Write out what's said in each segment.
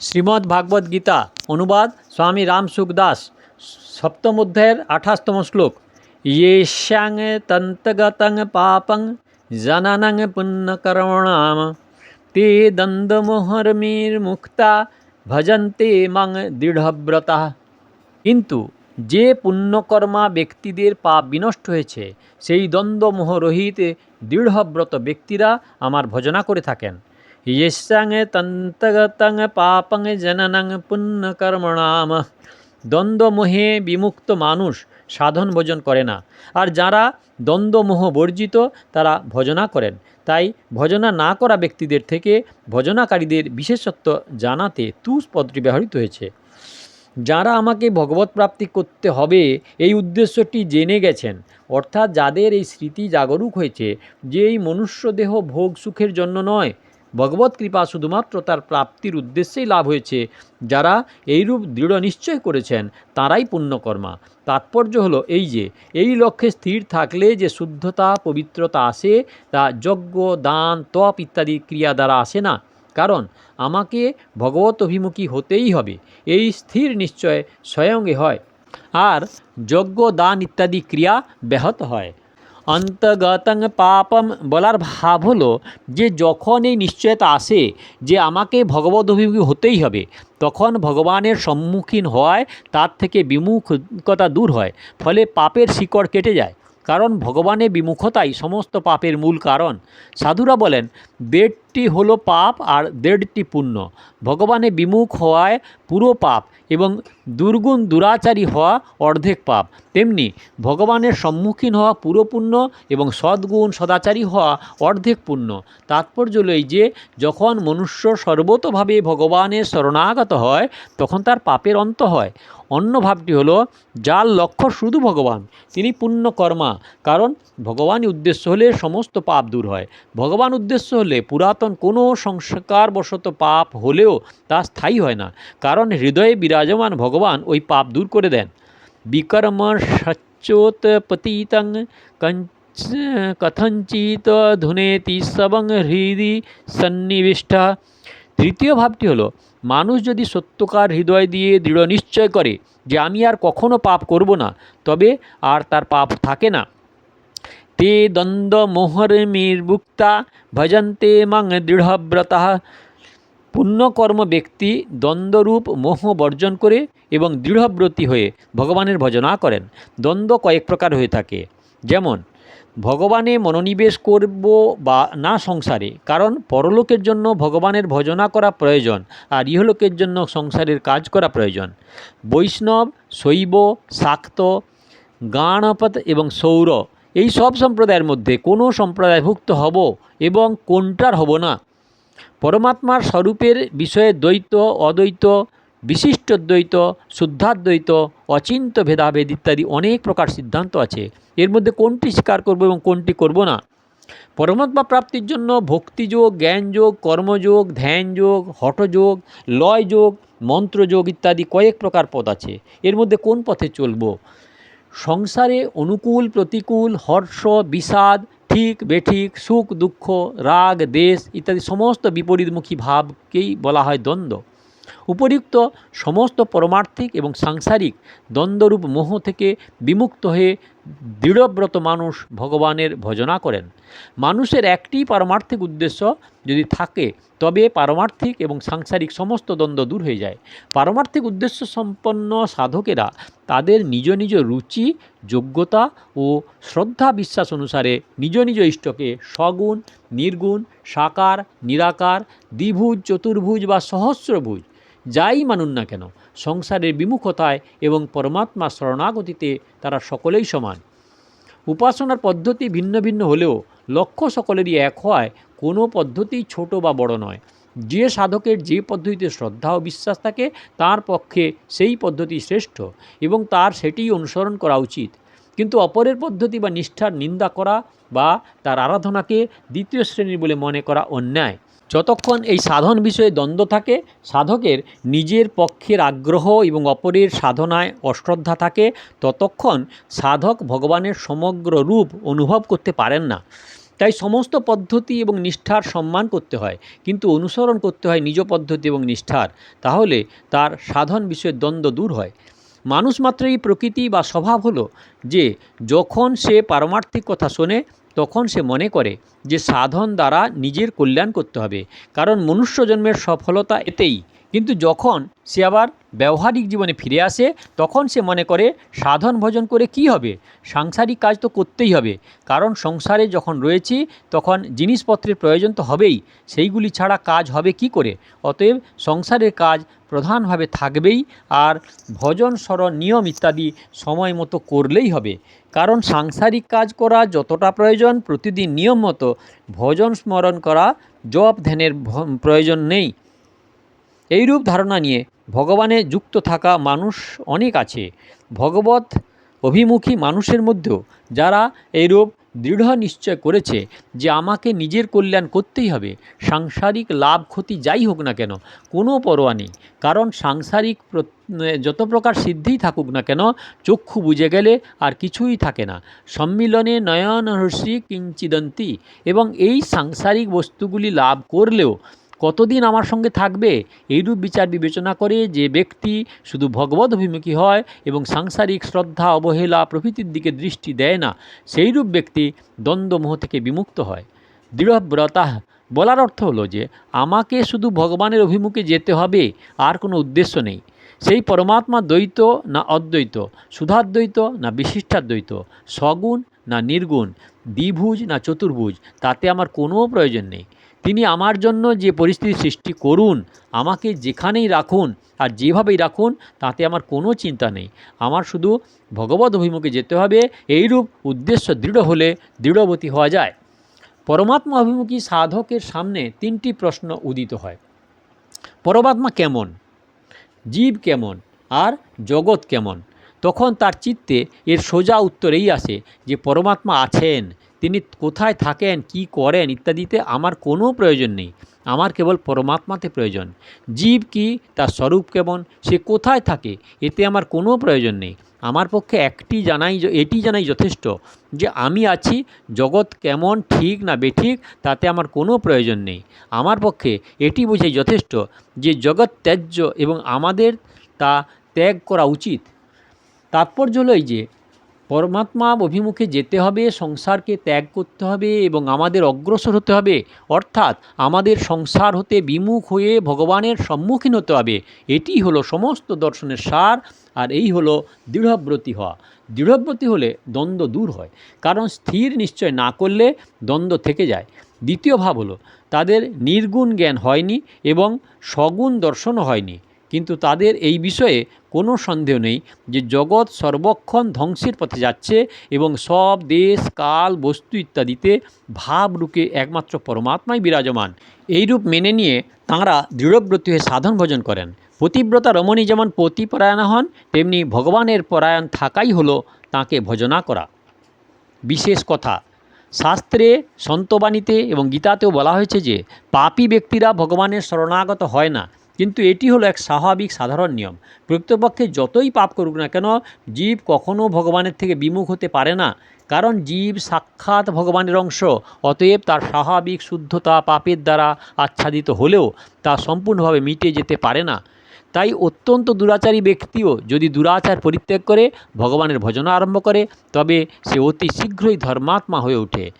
শ্রীমদ্ ভাগবত গীতা, অনুবাদ স্বামী রামসুখ দাস সপ্তম অধ্যায়ের আঠাশতম শ্লোক। येषाং তন্তগতং পাপং জননং পুণ্যকর্মণাম তে দ্বন্দ্বমোহরমির্মুক্তা ভজন্তে মাং দৃঢ়ব্রতা। কিন্তু যে পুণ্যকর্মা ব্যক্তিদের পাপ বিনষ্ট হয়েছে, সেই দ্বন্দ্বমোহরহিত দৃঢ়ব্রত ব্যক্তিরা আমার ভজনা করে থাকেন। येषाং তন্তগতং পাপং জননং পুণ্যকর্মণাম দ্বন্দ্বমোহে বিমুক্ত মানুষ সাধন ভোজন করে না আর যারা দ্বন্দ্বমোহ বর্জিত তারা ভজনা করেন তাই ভজনা না করা ব্যক্তিদের থেকে ভজনাকারীদের বিশেষত্ব জানাতে তুস পদটি ব্যবহৃত হয়েছে যারা আমাকে ভগবত প্রাপ্তি করতে হবে এই উদ্দেশ্যটি জেনে গেছেন অর্থাৎ যাদের এই স্মৃতি জাগরুক হয়েছে যে এই মনুষ্য দেহ ভোগ সুখের জন্য নয় ভগবত কৃপা শুধুমাত্র তার প্রাপ্তির উদ্দেশ্যেই লাভ হয়েছে। যারা এইরূপ দৃঢ় নিশ্চয় করেছেন, তারাই পুণ্যকর্মা। তাৎপর্য হলো এই যে, এই লক্ষ্যে স্থির থাকলে যে শুদ্ধতা, পবিত্রতা আসে, তা যজ্ঞ, দান, তপ ইত্যাদি ক্রিয়া দ্বারা আসে না। কারণ আমাকে ভগবত অভিমুখী হতেই হবে। এই স্থির নিশ্চয় স্বয়ংে হয়। আর যজ্ঞ, দান ইত্যাদি ক্রিয়া ব্যাহত হয়। অন্তগতং পাপম বলার ভাব হলো যে যখন এই নিশ্চয়তা আসে যে আমাকে ভগবত অভিমুখী হতেই হবে, তখন ভগবানের সম্মুখীন হওয়ায় তার থেকে বিমুখতা দূর হয়, ফলে পাপের শিকড় কেটে যায়। কারণ ভগবানের বিমুখতাই সমস্ত পাপের মূল কারণ। সাধুরা বলেন দেড়টি হলো পাপ আর দেড়টি পুণ্য। ভগবানে বিমুখ হওয়ায় পুরো পাপ এবং দুর্গুণ দুরাচারী হওয়া অর্ধেক পাপ। তেমনি ভগবানের সম্মুখীন হওয়া পুরো পুণ্য এবং সদ্গুণ সদাচারী হওয়া অর্ধেক পুণ্য। তাৎপর্য এই যে, যখন মনুষ্য সর্বতভাবে ভগবানের শরণাগত হয়, তখন তার পাপের অন্ত হয়। অন্য ভাবটি হলো, যার লক্ষ্য শুধু ভগবান, তিনি পুণ্যকর্মা। কারণ ভগবানই উদ্দেশ্য হলে সমস্ত পাপ দূর হয়। ভগবান উদ্দেশ্য হলে পুরাতন কোনো সংস্কারবশত পাপ হলেও তা স্থায়ী হয় না, কারণ হৃদয়ে বিরাজমান ভগবান ওই পাপ দূর করে দেন। বিকর্ম সচ্যোত পতিতং কথঞ্চিত ধুনেতি সবং হৃদি সন্নিবিষ্ট। তৃতীয় ভাবটি হলো, মানুষ যদি সত্যকার হৃদয় দিয়ে দৃঢ় নিশ্চয় করে যে আমি আর কখনো পাপ করব না, তবে আর তার পাপ থাকে না। তে দ্বন্দ্ব মোহর নির্বুক্তা ভজন্তে মাং দৃঢ়ব্রতা পুণ্যকর্ম ব্যক্তি দ্বন্দ্বরূপ মোহ বর্জন করে এবং দৃঢ়ব্রতী হয়ে ভগবানের ভজনা করেন। দ্বন্দ্ব কয়েক প্রকার হয়ে থাকে। যেমন, ভগবানে মনোনিবেশ করব বা না সংসারে, কারণ পরলোকের জন্য ভগবানের ভজনা করা প্রয়োজন আর ইহলোকের জন্য সংসারের কাজ করা প্রয়োজন। বৈষ্ণব, শৈব, শাক্ত গাণপত এবং সৌর এই সব সম্প্রদায়ের মধ্যে কোনো সম্প্রদায়ভুক্ত হব এবং কোনটার হব না। পরমাত্মার স্বরূপের বিষয়ে দ্বৈত, অদ্বৈত, বিশিষ্ট বিশিষ্টদ্বৈত শুদ্ধাদ্বৈত, অচিন্ত ভেদাভেদ ইত্যাদি অনেক প্রকার সিদ্ধান্ত আছে। এর মধ্যে কোনটি স্বীকার করব এবং কোনটি করব না। পরমাত্মা প্রাপ্তির জন্য ভক্তিযোগ, জ্ঞানযোগ, কর্মযোগ, ধ্যানযোগ, হঠযোগ, লয়যোগ, মন্ত্রযোগ ইত্যাদি কয়েক প্রকার পথ আছে। এর মধ্যে কোন পথে চলব? সংসারে অনুকূল, প্রতিকূল, হর্ষ, বিষাদ, ঠিক, বেঠিক, সুখ, দুঃখ, রাগ, দেশ ইত্যাদি সমস্ত বিপরীতমুখী ভাবকেই বলা হয় দ্বন্দ্ব। উপরিক্ত সমস্ত পরমার্থিক এবং সাংসারিক দ্বন্দ্বরূপ মোহ থেকে বিমুক্ত হয়ে দৃঢ়ব্রত মানুষ ভগবানের ভজনা করেন। মানুষের একটি পারমার্থিক উদ্দেশ্য যদি থাকে, তবে পারমার্থিক এবং সাংসারিক সমস্ত দ্বন্দ্ব দূর হয়ে যায়। পারমার্থিক উদ্দেশ্য সম্পন্ন সাধকেরা তাদের নিজ নিজ রুচি, যোগ্যতা ও শ্রদ্ধা বিশ্বাস অনুসারে নিজ নিজ ইষ্টকে সগুণ নির্গুণ, সাকার, নিরাকার, দ্বিভুজ, চতুর্ভুজ বা সহস্রভুজ যাই মানুন না কেন, সংসারের বিমুখতায় এবং পরমাত্মা শরণাগতিতে তারা সকলেই সমান। উপাসনার পদ্ধতি ভিন্ন ভিন্ন হলেও লক্ষ্য সকলেরই এক হওয়ায় কোনো পদ্ধতি ছোট বা বড় নয়। যে সাধকের যে পদ্ধতিতে শ্রদ্ধা ও বিশ্বাস থাকে, তার পক্ষে সেই পদ্ধতি শ্রেষ্ঠ এবং তার সেটিই অনুসরণ করা উচিত। কিন্তু অপরের পদ্ধতি বা নিষ্ঠার নিন্দা করা বা তার আরাধনাকে দ্বিতীয় শ্রেণির বলে মনে করা অন্যায়। যতক্ষণ এই সাধন বিষয়ে দ্বন্দ্ব থাকে, সাধকের নিজের পক্ষের আগ্রহ এবং অপরের সাধনায় অশ্রদ্ধা থাকে, ততক্ষণ সাধক ভগবানের সমগ্র রূপ অনুভব করতে পারেন না। তাই সমস্ত পদ্ধতি এবং নিষ্ঠার সম্মান করতে হয়, কিন্তু অনুসরণ করতে হয় নিজ পদ্ধতি এবং নিষ্ঠার, তাহলে তার সাধন বিষয়ের দ্বন্দ্ব দূর হয়। মানুষ মাত্রই প্রকৃতি বা স্বভাব হলো যে, যখন সে পারমার্থিক কথা শোনে তখন সে মনে করে যে সাধন দ্বারা নিজের কল্যাণ করতে হবে। কারণ মনুষ্য জন্মের সফলতা এতেই। কিন্তু যখন সে আবার ব্যবহারিক জীবনে ফিরে আসে, তখন সে মনে করে, সাধন ভজন করে কি হবে? সাংসারিক কাজ তো করতেই হবে। কারণ সংসারে যখন রয়েছি, তখন জিনিসপত্রের প্রয়োজন তো হবেই। সেইগুলি ছাড়া কাজ হবে কি করে? অতএব সংসারের কাজ প্রধানভাবে থাকবেই আর ভজন, স্মরণ, নিয়ম ইত্যাদি সময় মতো করলেই হবে। কারণ সাংসারিক কাজ করা যতটা প্রয়োজন, প্রতিদিন নিয়ম মতো ভজন, স্মরণ করা জপ ধ্যানের প্রয়োজন নেই। এইরূপ ধারণা নিয়ে ভগবানে যুক্ত থাকা মানুষ অনেক আছে। ভগবত অভিমুখী মানুষের মধ্যেও যারা এইরূপ দৃঢ় নিশ্চয় করেছে যে আমাকে নিজের কল্যাণ করতেই হবে, সাংসারিক লাভ, ক্ষতি যাই হোক না কেন, কোনো পরোয়া নেই। কারণ সাংসারিক যত প্রকার সিদ্ধিই থাকুক না কেন, চক্ষু বুঝে গেলে আর কিছুই থাকে না। সম্মিলনে নয়ন হর্ষি কিঞ্চিদন্তি এবং এই সাংসারিক বস্তুগুলি লাভ করলেও কতদিন আমার সঙ্গে থাকবে? এইরূপ বিচার বিবেচনা করে যে ব্যক্তি শুধু ভগবত অভিমুখী হয় এবং সাংসারিক শ্রদ্ধা, অবহেলা প্রভৃতির দিকে দৃষ্টি দেয় না, সেইরূপ ব্যক্তি দ্বন্দ্বমোহ থেকে বিমুক্ত হয়। দৃঢ়ব্রতা, বলার অর্থ হলো যে আমাকে শুধু ভগবানের অভিমুখে যেতে হবে, আর কোনো উদ্দেশ্য নেই। সেই পরমাত্মা দ্বৈত না অদ্বৈত, সুধাদ্বৈত না বিশিষ্টাদ্বৈত, সগুণ না নির্গুণ, দ্বিভুজ না চতুর্ভুজ, তাতে আমার কোনো প্রয়োজন নেই। তিনি আমার জন্য যে পরিস্থিতি সৃষ্টি করুন, আমাকে যেখানেই রাখুন আর যেভাবেই রাখুন, তাতে আমার কোনো চিন্তা নেই। আমার শুধু ভগবত অভিমুখে যেতে হবে, এইরূপ উদ্দেশ্য দৃঢ় হলে দৃঢ়বতী হওয়া যায়। পরমাত্মা অভিমুখী সাধকের সামনে তিনটি প্রশ্ন উদিত হয়। পরমাত্মা কেমন? জীব কেমন? আর জগৎ কেমন? তখন তার চিত্তে এর সোজা উত্তরেই আসে যে পরমাত্মা আছেন। তিনি কোথায় থাকেন, কি করেন ইত্যাদিতে আমার কোনো প্রয়োজন নেই। আমার কেবল পরমাত্মাতে প্রয়োজন। জীব কি, তার স্বরূপ কেমন, সে কোথায় থাকে, এতে আমার কোনো প্রয়োজন নেই। আমার পক্ষে একটি জানাই এটি জানাই যথেষ্ট যে আমি আছি, জগৎ কেমন ঠিক না বেঠিক, তাতে আমার কোনো প্রয়োজন নেই। আমার পক্ষে এটি বোঝাই যথেষ্ট যে জগৎ ত্যায্য এবং আমাদের তা ত্যাগ করা উচিত। তাৎপর্য হলো এই যে পরমাত্মা অভিমুখে যেতে হবে, সংসারকে ত্যাগ করতে হবে এবং আমাদের অগ্রসর হতে হবে। অর্থাৎ আমাদের সংসার হতে বিমুখ হয়ে ভগবানের সম্মুখীন হতে হবে। এটি হলো সমস্ত দর্শনের সার আর এই হলো দৃঢ়ব্রতী হওয়া। দৃঢ়ব্রতী হলে দ্বন্দ্ব দূর হয়, কারণ স্থির নিশ্চয় না করলে দ্বন্দ্ব থেকে যায়। দ্বিতীয় ভাব হলো, তাদের নির্গুণ জ্ঞান হয়নি এবং সগুণ দর্শনও হয়নি। কিন্তু তাদের এই বিষয়ে কোনো সন্দেহ নেই যে জগৎ সর্বক্ষণ ধ্বংসের পথে যাচ্ছে এবং সব দেশ, কাল, বস্তু ইত্যাদিতে ভাবরূপে একমাত্র পরমাত্মাই বিরাজমান। এইরূপ মেনে নিয়ে তাঁরা দৃঢ়ব্রতী হয়ে সাধন ভোজন করেন। পতিব্রতা রমণী যেমন পতিপরায়ণা হন, তেমনি ভগবানের পরায়ণ থাকাই হলো তাঁকে ভজনা করা। বিশেষ কথা, শাস্ত্রে, সন্তবাণীতে এবং গীতাতেও বলা হয়েছে যে, পাপী ব্যক্তিরা ভগবানের শরণাগত হয় না। কিন্তু এটি হলো এক স্বাভাবিক সাধারণ নিয়ম। প্রকৃতপক্ষে যতই পাপ করুক না কেন, জীব কখনও ভগবানের থেকে বিমুখ হতে পারে না। কারণ জীব সাক্ষাৎ ভগবানের অংশ, অতএব তার স্বাভাবিক শুদ্ধতা পাপের দ্বারা আচ্ছাদিত হলেও তা সম্পূর্ণভাবে মিটে যেতে পারে না। তাই অত্যন্ত দুরাচারী ব্যক্তিও যদি দুরাচার পরিত্যাগ করে, ভগবানের ভজনা আরম্ভ করে, তবে সে অতি শীঘ্রই ধর্মাত্মা হয়ে ওঠে।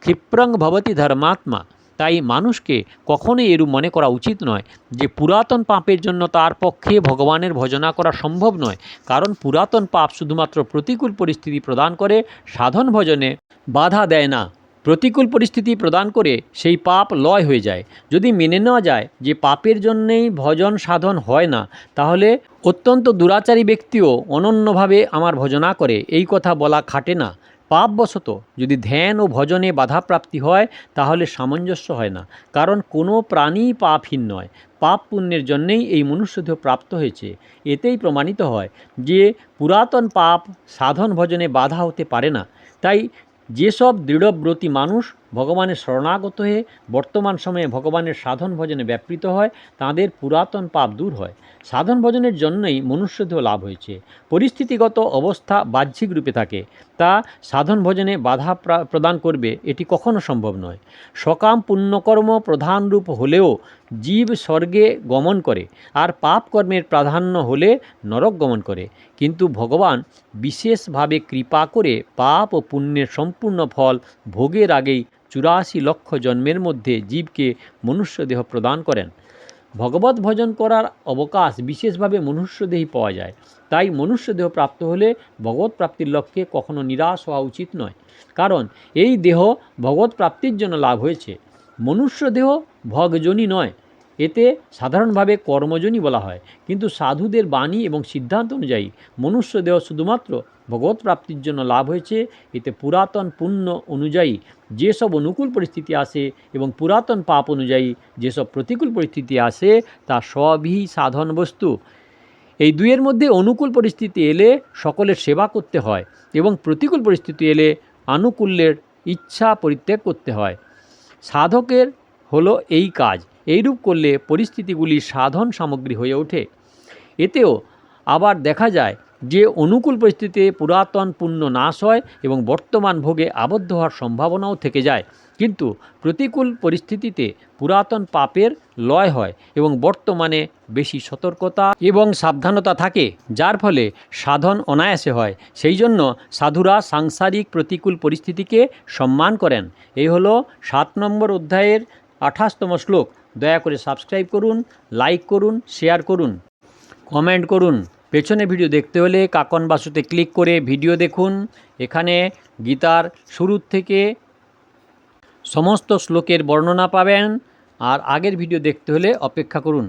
ক্ষিপ্রং ভবতি ধর্মাত্মা। তাই মানুষকে কখনোই এরূপ মনে করা উচিত নয় যে পুরাতন পাপের জন্য তার পক্ষে ভগবানের ভজনা করা সম্ভব নয়। কারণ পুরাতন পাপ শুধুমাত্র প্রতিকূল পরিস্থিতি প্রদান করে, সাধন ভজনে বাধা দেয় না। প্রতিকূল পরিস্থিতি প্রদান করে সেই পাপ লয় হয়ে যায়। যদি মেনে নেওয়া যায় যে পাপের জন্যেই ভজন সাধন হয় না, তাহলে অত্যন্ত দুরাচারী ব্যক্তিও অনন্যভাবে আমার ভজনা করে। এই কথা বলা খাটে না। পাপবশত যদি ধ্যান ও ভজনে বাধাপ্রাপ্তি হয়, তাহলে সামঞ্জস্য হয় না। কারণ কোনো প্রাণী পাপহীন নয়। পাপ পুণ্যের জন্যেই এই মনুষ্যদেহ প্রাপ্ত হয়েছে। এতেই প্রমাণিত হয় যে পুরাতন পাপ সাধন ভজনে বাধা হতে পারে না। তাই যেসব দৃঢ়ব্রতী মানুষ ভগবানের শরণাগত হয়ে বর্তমান সময়ে ভগবানের সাধন ভজনে ব্যাপৃত হয়, তাদের পুরাতন পাপ দূর হয়। সাধন ভজনের জন্যই মনুষ্যদেহ লাভ হয়েছে। পরিস্থিতিগত অবস্থা বাহ্যিক রূপে থাকে। তা সাধন ভজনে বাধা প্রা- প্রদান করবে, এটি কখনো সম্ভব নয়। সকাম পুণ্যকর্ম প্রধান রূপ হলেও জীব স্বর্গে গমন করে, আর পাপ কর্মের প্রাধান্য হলে নরক গমন করে। কিন্তু ভগবান বিশেষভাবে কৃপা করে পাপ ও পুণ্যের সম্পূর্ণ ফল ভোগের আগেই চুরাশি লক্ষ জন্মের মধ্যে জীবকে মনুষ্যদেহ প্রদান করেন। ভগবত ভজন করার অবকাশ বিশেষভাবে মনুষ্যদেহই পাওয়া যায়। তাই মনুষ্যদেহ প্রাপ্ত হলে ভগবত প্রাপ্তির লক্ষ্যে কখনো নিরাশ হওয়া উচিত নয়। কারণ এই দেহ ভগবত প্রাপ্তির জন্য লাভ হয়েছে। মনুষ্যদেহ ভগজনী নয়। এতে সাধারণভাবে কর্মজনী বলা হয়। কিন্তু সাধুদের বাণী এবং সিদ্ধান্ত অনুযায়ী মনুষ্যদেহ শুধুমাত্র ভগবত প্রাপ্তির জন্য লাভ হয়েছে। এতে পুরাতন পুণ্য অনুযায়ী যেসব অনুকূল পরিস্থিতি আসে এবং পুরাতন পাপ অনুযায়ী যেসব প্রতিকূল পরিস্থিতি আসে, তা সবই সাধন বস্তু। এই দুইয়ের মধ্যে অনুকূল পরিস্থিতি এলে সকলের সেবা করতে হয় এবং প্রতিকূল পরিস্থিতি এলে আনুকূল্যের ইচ্ছা পরিত্যাগ করতে হয়। সাধকের হলো এই কাজ। এইরূপ করলে পরিস্থিতিগুলি সাধন সামগ্রী হয়ে ওঠে। এতেও আবার দেখা যায় যে অনুকূল পরিস্থিতিতে পুরাতন পুণ্য নাশ হয় এবং বর্তমান ভোগে আবদ্ধ হওয়ার সম্ভাবনাও থেকে যায়। কিন্তু প্রতিকূল পরিস্থিতিতে পুরাতন পাপের লয় হয় এবং বর্তমানে বেশি সতর্কতা এবং সাবধানতা থাকে, যার ফলে সাধন অনায়াসে হয়। সেই জন্য সাধুরা সাংসারিক প্রতিকূল পরিস্থিতিকে সম্মান করেন। এই হলো সাত নম্বর অধ্যায়ের আঠাশতম শ্লোক। দয়া করে সাবস্ক্রাইব করুন, লাইক করুন, শেয়ার করুন। কমেন্ট করুন। পেছনে ভিডিও দেখতে হলে কাকন বাসুতে ক্লিক করে ভিডিও দেখুন। এখানে গীতার শুরুর থেকে সমস্ত শ্লোকের বর্ণনা পাবেন। আর আগের ভিডিও দেখতে হলে অপেক্ষা করুন।